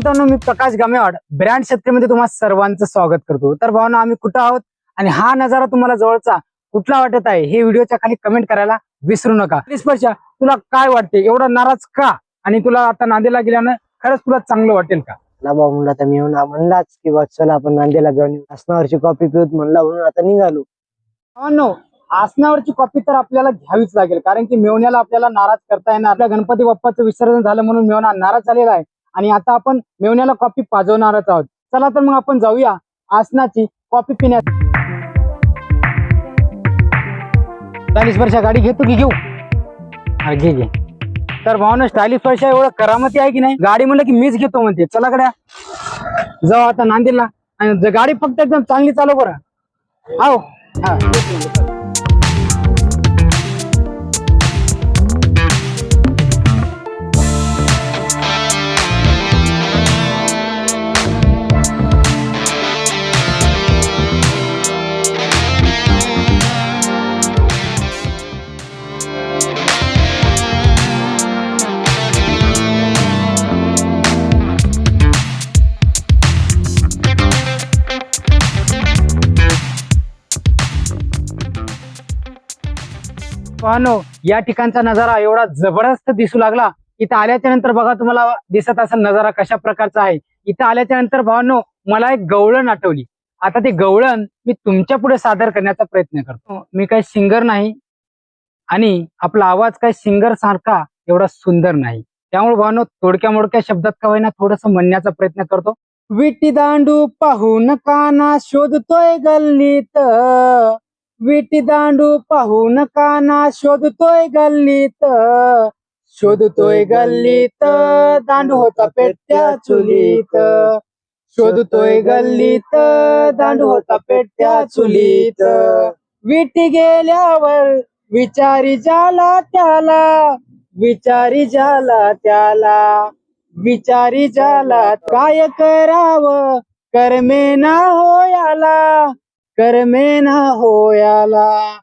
मित्रांनो मी प्रकाश गामेवाड ब्रँड क्षेत्रामध्ये तुम्हाला सर्वांचं स्वागत करतो. तर भावना आम्ही कुठं आहोत आणि हा नजारा तुम्हाला जवळचा कुठला वाटत आहे हे व्हिडिओच्या खाली कमेंट करायला विसरू नका. स्पर्शा तुला काय वाटते? एवढा नाराज का? आणि तुला आता नांदेला गेल्यानं खरंच तुला चांगलं वाटेल का? लाबा म्हणला तर मी येऊन म्हणलाच की बा चला आपण नांदेला जाऊन आसनावरची कॉपी पिऊत म्हणला म्हणून आता निघालो. भावांनो आसनावरची कॉपी तर आपल्याला घ्यावीच लागेल कारण की मेवण्याला आपल्याला नाराज करता येणार. आपल्या गणपती बाप्पाचं विसर्जन झालं म्हणून मेवणा नाराज झालेला आहे. आणि आता आपण मेवण्याला कॉपी पाजवणारच आहोत. चला तर मग आपण जाऊया आसनाची कॉपी पिण्यात चाळीस वर्ष गाडी घेतो की घेऊ? हा, घे घे. तर भावना स्टायलिश वर्ष एवढं करामती आहे की नाही? गाडी म्हणलं की मीच घेतो म्हणते. चला कड्या जाऊ आता नांदेडला. आणि गाडी फक्त एकदम चांगली चालव बरं. हो हा पाहनो या ठिकाणचा नजारा एवढा जबरदस्त दिसू लागला. इथं आल्याच्यानंतर बघा तुम्हाला दिसत असेल नजारा कशा प्रकारचा आहे. इथं आल्याच्यानंतर भावानो मला एक गवळण आठवली. आता ते गवळण मी तुमच्यापुढे सादर करण्याचा प्रयत्न करतो. मी काही सिंगर नाही आणि आपला आवाज काही सिंगर सारखा एवढा सुंदर नाही. त्यामुळे भावानो थोडक्या मोडक्या शब्दात का होईना थोडस म्हणण्याचा प्रयत्न करतो. विटी दांडू पाहून काना शोधतोय गल्लीत. विटी दांडू पाहून काना शोधतोय गल्लीत. शोधतोय गल्लीत दांडू होता पेट्या चुलीत. शोधतोय गल्लीत दांडू होता पेट्या चुलीत. विटी गेल्यावर विचारी जाला त्याला विचारी जाला त्याला विचारी जाला काय करावं? करमेना हो कर्मे ना होयाला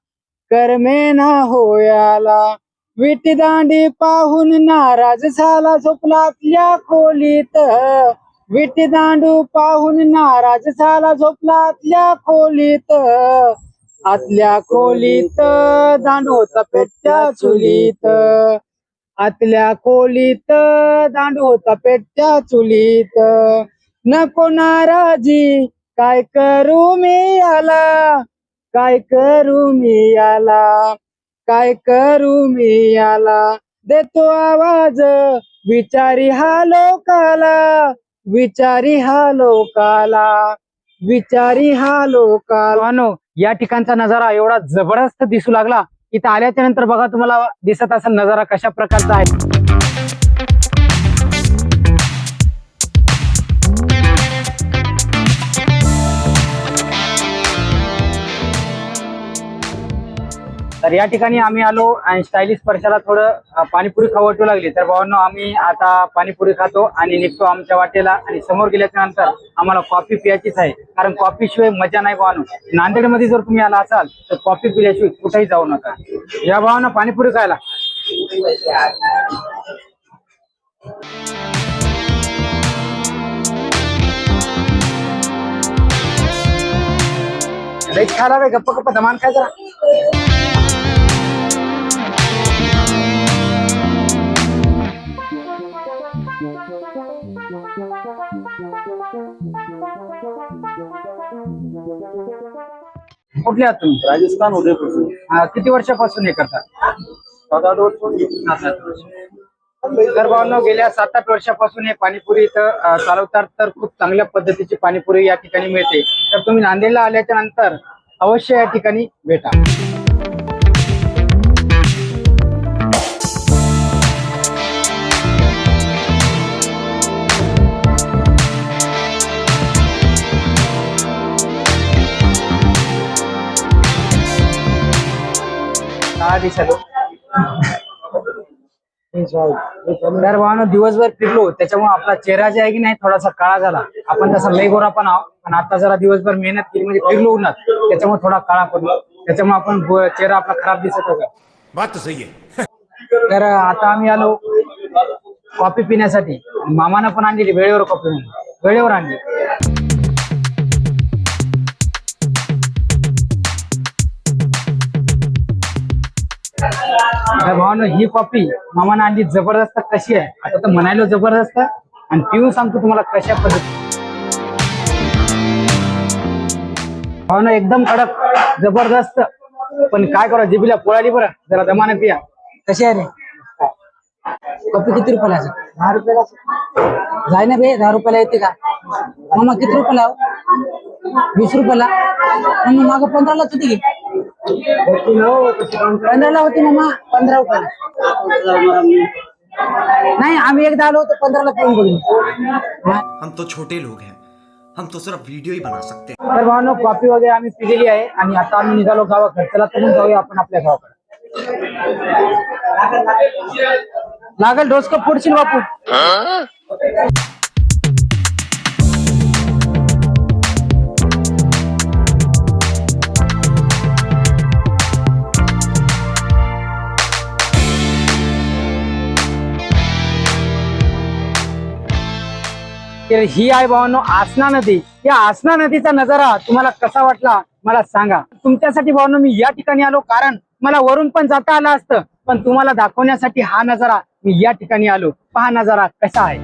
करमेना होयाला. विटी दांडी पाहून नाराज झाला झोपला आपल्या खोलीत. विटी दांडू पाहून नाराज झाला झोपला आतल्या खोलीत. आतल्या खोलीत दांडू होता पेट्या चुलीत. आतल्या खोलीत दांडू होता पेट्या चुलीत. नको नाराजी काय करू मी याला? काय करू मी याला? काय करू मी याला? देतो आवाज विचारी हा लोकाला. विचारी हा लोकाला. विचारी हा लोकाला. या ठिकाणचा नजारा एवढा जबरदस्त दिसू लागला. इथं आल्याच्यानंतर बघा तुम्हाला दिसत असेल नजारा कशा प्रकारचा आहे. तर या ठिकाणी आम्ही आलो आणि स्टायलिश स्पर्शाला थोडं पाणीपुरी खाऊ वाटू लागली. तर भावांना आम्ही आता पाणीपुरी खातो आणि निघतो आमच्या वाटेला आणि समोर गेल्याच्यानंतर आम्हाला कॉफी पियाचीच आहे. कारण कॉफी शिवाय मजा नाही भावानो. नांदेडमध्ये जर तुम्ही आला असाल तर कॉफी पिल्याशिवाय कुठेही जाऊ नका. या भावानं पाणीपुरी खायला. खायला गप्पा गप्पा धमान काय जरा. कुठले आहात तुम्ही? राजस्थान उदयपूर हा, किती वर्षापासून हे करता? सात आठ वर्ष सात आठ वर्ष. तर भावांनो गेल्या सात आठ वर्षापासून हे पाणीपुरी इथं अ, चालवतात तर खूप चांगल्या पद्धतीची पाणीपुरी या ठिकाणी मिळते. तर तुम्ही नांदेडला आल्याच्यानंतर अवश्य या ठिकाणी भेटा. तर भावानं दिवसभर फिरलो त्याच्यामुळे आपला चेहरा जे आहे की नाही थोडासा काळा झाला. आपण तसा लई गोरा पण आहोत पण आता जरा दिवसभर मेहनत केली म्हणजे फिरलो उन्हात त्याच्यामुळे थोडा काळा पडलो. त्याच्यामुळे आपण चेहरा आपला खराब दिसत होता. बात सही है तर आता आम्ही आलो कॉफी पिण्यासाठी. मामानं पण आणलेली वेळेवर कॉफी म्हणून. वेळेवर आणली. तर भावानं ही कॉफी मामानं आणली जबरदस्त कशी आहे? आता तर म्हणायला जबरदस्त. आणि पिऊन सांगतो तुम्हाला कशा पद्धती भावानं एकदम कडक जबरदस्त. पण काय करा जिबीला पोळाली बरं. जरा दमानं पिया. कशी आहे रे? कॉफी किती रुपयाला? दहा रुपयाला जाय ना बे दहा रुपयाला येते का? मामा किती रुपयाला? वीस रुपयाला? मग माग पंधरालाच होती की? पंधराला होती मामा पंधरा रुपयाला नाही आम्ही एकदा आलो होतो पंधराला पिऊन बघू हम तो छोटे लोग हैं। हम तो सिर्फ़ वीडियो ही बना सकते हैं। तर भावानो कॉफ़ी वगैरे आम्ही पिलेली आहे आणि आता आम्ही निघालो गावाकडे. चला तर जाऊया आपण आपल्या गावाकडे. लागल डोसकं पुढशील बापू तर ही आहे भावांनो आसना नदी. या आसना नदीचा नजारा तुम्हाला कसा वाटला मला सांगा. तुमच्यासाठी भावांनो मी या ठिकाणी आलो कारण मला वरून पण जाता आलं असतं. पण तुम्हाला दाखवण्यासाठी हा नजारा मी या ठिकाणी आलो. पहा नजारा कसा आहे.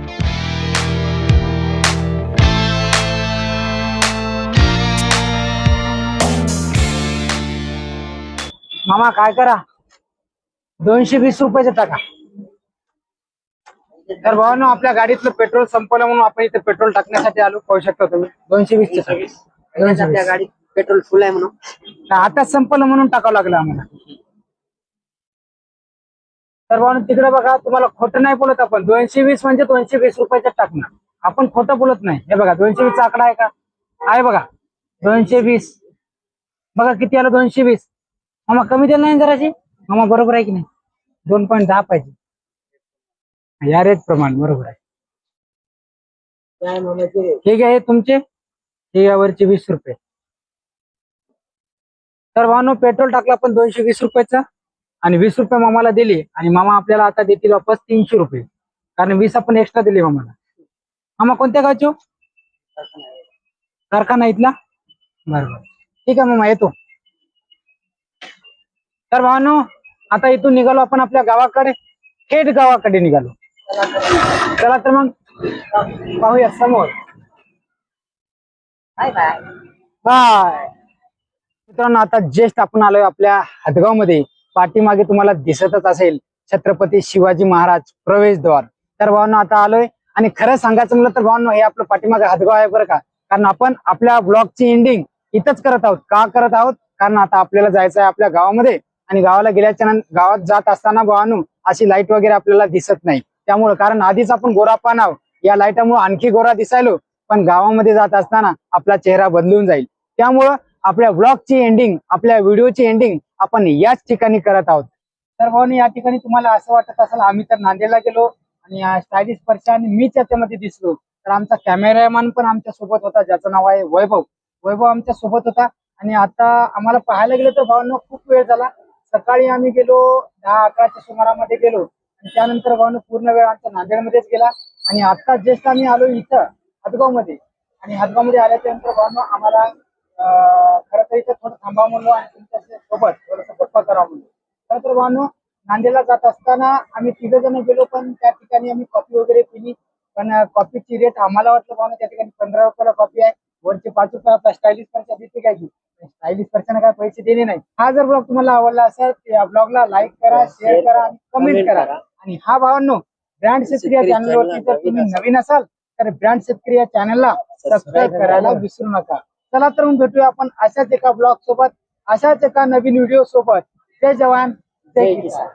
मामा काय करा? दोनशे वीस रुपयाचा टाका. तर भावानो आपल्या गाडीतलं पेट्रोल संपवलं म्हणून आपण इथे पेट्रोल टाकण्यासाठी आलो. पाहू शकता तुम्ही. दोनशे वीस. आपल्या गाडीत पेट्रोल फुल आहे म्हणून. आता संपलं म्हणून टाकावं लागलं आम्हाला. तर भावानो तिकडे बघा तुम्हाला खोटं नाही बोलत आपण. दोनशे वीस म्हणजे दोनशे वीस रुपयाचं टाकणार. आपण खोटं बोलत नाही. हे बघा दोनशे वीसचा आकडा आहे का? आहे बघा. दोनशे वीस. बघा किती आलं? दोनशे वीस. मामा कमी दिलं नाही जराशी? मामा बरोबर आहे की नाही? दोन पॉईंट दहा पाहिजे. या रेट प्रमाण बरोबर आहे. काय म्हणायचे ठीक आहे तुमचे. हे यावरचे वीस रुपये. तर भावानो पेट्रोल टाकला पण दोनशे वीस रुपयाचा आणि वीस रुपये मामाला दिले आणि मामा आपल्याला आता देतील वापस तीनशे रुपये. कारण वीस आपण एक्स्ट्रा दिले मामाला. मामा कोणत्या गावचे हो? कारखाना इथला? बरोबर. ठीक आहे मामा येतो. तर भावानो आता इथून निघालो आपण आपल्या गावाकडे. थेट गावाकडे निघालो. चला तर मग पाहूया समोर. बाय बाय बाय मित्रांनो आता ज्येष्ठ आपण आलोय आपल्या हदगावमध्ये पाठीमागे तुम्हाला दिसतच असेल छत्रपती शिवाजी महाराज प्रवेशद्वार. तर भावांनो आता आलोय. आणि खरं सांगायचं म्हणलं तर भावांनो हे आपलं पाठीमागे हदगाव आहे बरं का? कारण आपण आपल्या ब्लॉगची एंडिंग इथंच करत आहोत. का करत आहोत? कारण आता आपल्याला जायचं आहे आपल्या गावामध्ये. आणि गावाला गेल्याच्या गावात जात असताना भावांनो अशी लाइट वगैरे आपल्याला दिसत नाही. त्यामुळे कारण आधीच आपण गोरा पान आहोत या लाईटामुळे आणखी गोरा दिसायलो पण गावामध्ये जात असताना आपला चेहरा बदलून जाईल. त्यामुळं आपल्या ब्लॉगची एंडिंग आपल्या व्हिडिओची एंडिंग आपण याच ठिकाणी करत आहोत. तर भाऊनी या ठिकाणी तुम्हाला असं वाटत असेल आम्ही तर नांदेडला गेलो आणि स्टायलिश स्पर्शा आणि मीच याच्यामध्ये दिसलो. तर आमचा कॅमेरामॅन पण आमच्यासोबत होता ज्याचं नाव आहे वैभव. वैभव आमच्यासोबत होता आणि आता आम्हाला पाहायला गेलो तर भावांना खूप वेळ झाला. सकाळी आम्ही गेलो दहा अकराच्या सुमारामध्ये गेलो. आणि त्यानंतर भावांनो पूर्ण वेळ आमचा नांदेडमध्येच गेला. आणि आता जस्ट आम्ही आलो इथं हदगावमध्ये आणि हदगावमध्ये आल्याच्यानंतर भावांनो आम्हाला खरं तर इथं थोडं थांबा म्हणलो आणि तुमच्यासोबत थोडस गप्पा करा म्हणलो खरं तर भावांनो नांदेडला जात असताना आम्ही तिघ जण गेलो पण त्या ठिकाणी आम्ही कॉफी वगैरे पिली पण कॉफीची रेट आम्हाला वाटलं भावांनो त्या ठिकाणी पंधरा रुपयाला कॉफी आहे. वरचे पाच रुपये स्टायलिश खर्च देते काय की स्टायलिश खर्चाने काय पैसे दिले नाही. हा जर ब्लॉग तुम्हाला आवडला असेल तर या ब्लॉगला लाईक करा शेअर करा आणि कमेंट करा. आणि हा भावांनो ब्रँड शेतकरी या चॅनलवरती जर तुम्ही नवीन असाल तर ब्रँड शेतकरी या चॅनलला सबस्क्राईब करायला विसरू नका. चला तर मग भेटूया आपण अशाच एका ब्लॉग सोबत अशाच एका नवीन व्हिडिओ सोबत. जय जवान जय किसान.